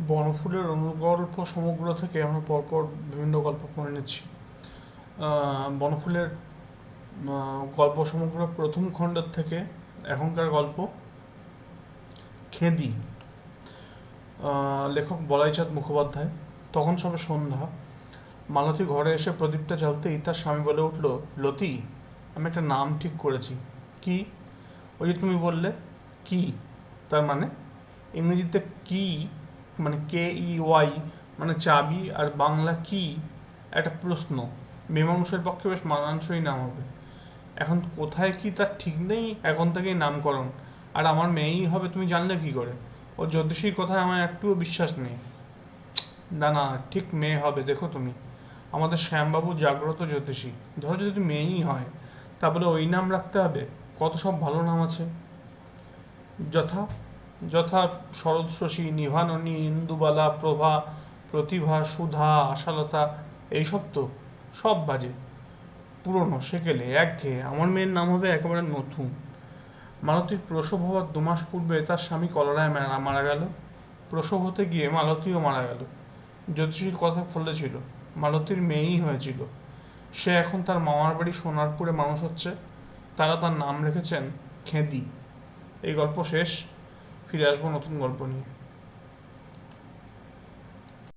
বনফুলের অনুগল্প সমগ্র থেকে আমরা পরপর বিভিন্ন গল্প পড়ে নিচ্ছি। বনফুলের গল্প সমগ্র প্রথম খণ্ডের থেকে এখনকার গল্প খেদি। লেখক বলাইচাঁদ মুখোপাধ্যায়। তখন সবে সন্ধ্যা। মালতী ঘরে এসে প্রদীপটা জ্বালতেই তার স্বামী বলে উঠল, লতি, আমি একটা নাম ঠিক করেছি। কি? ওই যে তুমি বললে, কি। তার মানে? ইংরেজিতে কি মানে কে ই ওয়াই মানে চাবি আর বাংলা কি? একটা প্রশ্ন। মেয়ে মানুষের পক্ষে বেশ মানানসই নাম হবে। এখন কোথায় কি তার ঠিক নেই, এখন থেকেই নামকরণ। আর আমার মেয়েই হবে, তুমি জানলে কি করে? ও জ্যোতিষীর কথায় আমার একটুও বিশ্বাস নেই। না না, ঠিক মেয়ে হবে, দেখো তুমি। আমাদের শ্যামবাবু জাগ্রত জ্যোতিষী। ধরো যদি মেয়েই হয়, তা বলে ওই নাম রাখতে হবে? কত সব ভালো নাম আছে? যথা যথা শরৎ শশী নিভাননী, ইন্দুবালা, প্রভা, প্রতিভা, সুধা, আশালতা, এইসব তো সব বাজে। পুরনো সেকেলে একঘেয়ে আমার মেয়ের নাম হবে একেবারে নতুন মালতীর প্রসব হওয়ার দু মাস পূর্বে তার স্বামী কলরায় মারা গেল। প্রসব হতে গিয়ে মালতীও মারা গেল। জ্যোতিষীর কথা ফলেছিল মালতীর মেয়েই হয়েছিল। সে এখন তার মামার বাড়ি সোনারপুরে মানুষ হচ্ছে। তারা তার নাম রেখেছেন খেদি। এই গল্প শেষ। ফিরে আসব নতুন গল্প নিয়ে।